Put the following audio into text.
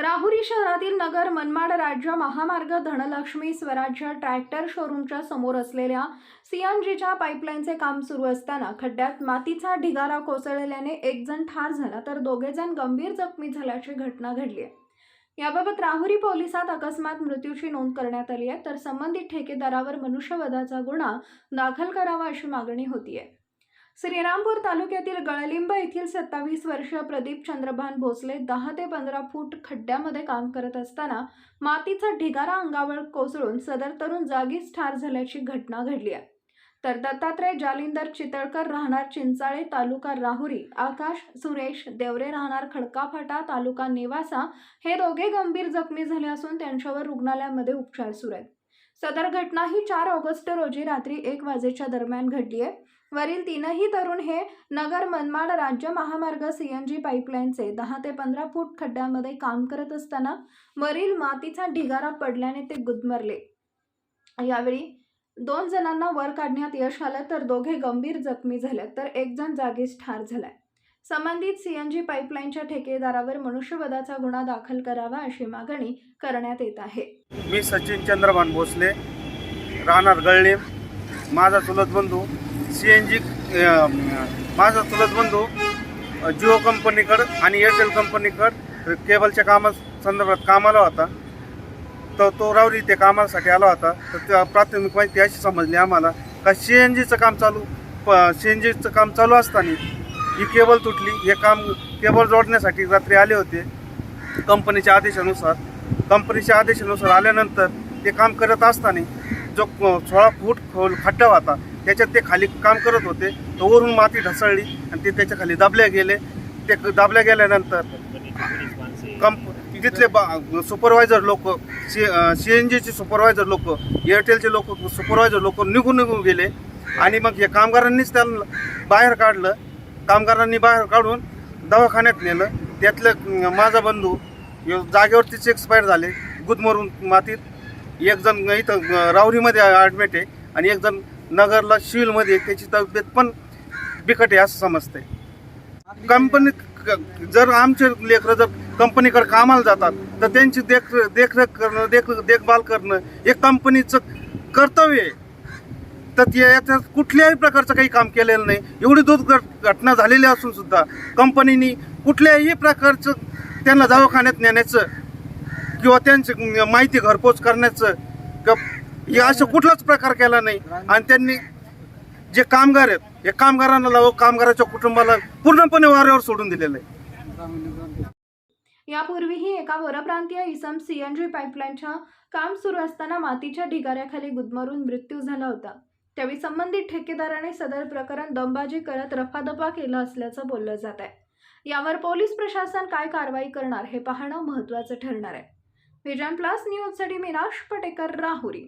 राहुरी शहरातील नगर मनमाड राज्य महामार्ग धनलक्ष्मी स्वराज्य ट्रॅक्टर शोरूमच्या समोर असलेल्या सीएनजीच्या पाईपलाईनचे काम सुरू असताना खड्ड्यात मातीचा ढिगारा कोसळल्याने एक जण ठार झाला तर दोघे जण गंभीर जखमी झाल्याची घटना घडली आहे. याबाबत राहुरी पोलिसात अकस्मात मृत्यूची नोंद करण्यात आली आहे तर संबंधित ठेकेदारावर मनुष्यवधाचा गुन्हा दाखल करावा अशी मागणी होती आहे श्रीरामपूर तालुक्यातील गळलिंब येथील सत्तावीस वर्षीय प्रदीप चंद्रभान भोसले दहा ते पंधरा फूट खड्ड्यामध्ये काम करत असताना मातीचा ढिगारा अंगावर कोसळून सदर तरुण जागीच ठार झाल्याची घटना घडली आहे. तर दत्तात्रय जालिंदर चितळकर राहणार चिंचाळे तालुका राहुरी आकाश सुरेश देवरे राहणार खडकाफाटा तालुका नेवासा हे दोघे गंभीर जखमी झाले असून त्यांच्यावर रुग्णालयामध्ये उपचार सुरू आहेत. सदर घटना ही चार ऑगस्ट रोजी रात्री एक वाजेच्या दरम्यान घडली आहे. वरील तीनही तरुण हे नगर मनमाड राज्य महामार्ग सीएनजी पाईपलाईनचे दहा ते पंधरा फूट खड्ड्यामध्ये काम करत असताना वरील मातीचा ढिगारा पडल्याने ते गुदमरले. यावेळी दोन जणांना वर काढण्यात यश आलं तर दोघे गंभीर जखमी झाले तर एक जण जागीच ठार झालाय. संबंधित सीएनजी पाईपलाईनच्या ठेकेदारावर मनुष्यवधाचा गुन्हा दाखल करावा अशी मागणी करण्यात येत आहे. मी सचिन चंद्रभान भोसले राहणार गळणे माझा चुलत बंधू सी एन जी माझा चुलत बंधू जिओ कंपनीकडं आणि एअरटेल कंपनीकडं केबलच्या कामा संदर्भात कामाला होता. तर तो रावरी ते कामासाठी आला होता. तर त्या प्राथमिक माहिती अशी समजली आम्हाला का सी एन जीचं काम चालू प सी एन जीचं काम चालू असताना ही केबल तुटली. हे काम केबल जोडण्यासाठी रात्री आले होते. कंपनीच्या आदेशानुसार कंपनीच्या आदेशानुसार आल्यानंतर ते काम करत असताना जो सोळा फूट खोल खड्डा होता त्याच्यात ते खाली काम करत होते. तर वरून माती ढसळली आणि ते त्याच्याखाली दाबले गेले. ते दाबल्या गेल्यानंतर कंप तिथले सुपरवायझर लोक सी सी एन जीचे सुपरवायझर लोक एअरटेलचे लोक सुपरवायझर लोक निघून निघून गेले. आणि मग हे कामगारांनीच त्यांना बाहेर काढलं. कामगारांनी बाहेर काढून दवाखान्यात नेलं. त्यातलं माझा बंधू जागेवरतीच एक्सपायर झाले. गुदमरून मातीत. एक जण इथं राहुरीमध्ये ॲडमिट आहे आणि एक जण नगरला सिव्हिलमध्ये त्याची तब्येत पण बिकट आहे असं समजतंय. कंपनीत जर आमचे लेकरं जर कंपनीकडे कामाला जातात तर त्यांची देख देखरेख करणं देख देखभाल करणं हे कंपनीचं कर्तव्य आहे. तर ते याच्यात कुठल्याही प्रकारचं काही काम केलेलं नाही. एवढी दूध घटना झालेली असून सुद्धा कंपनीनी कुठल्याही प्रकारचं त्यांना दवाखान्यात नेण्याचं किंवा त्यांची माहिती घरपोच करण्याचं क- असं कुठलाच प्रकार केला नाही. आणि त्यांनी जे कामगार आहेत हे कामगारांना लाव कामगाराच्या कुटुंबाला पूर्णपणे वाऱ्यावर सोडून दिलेलं आहे. यापूर्वीही एका वरप्रांतीय इसम सीएनजी पाईपलाईनच्या काम सुरू असताना मातीच्या ढिगाऱ्याखाली गुदमरून मृत्यू झाला होता. त्यावेळी संबंधित ठेकेदाराने सदर प्रकरण दमबाजी करत रफादफा केला असल्याचं बोललं जात आहे. यावर पोलीस प्रशासन काय कारवाई करणार हे पाहणं महत्त्वाचं ठरणार आहे. विजन प्लस न्यूजसाठी मीनाश पटेकर राहुरी.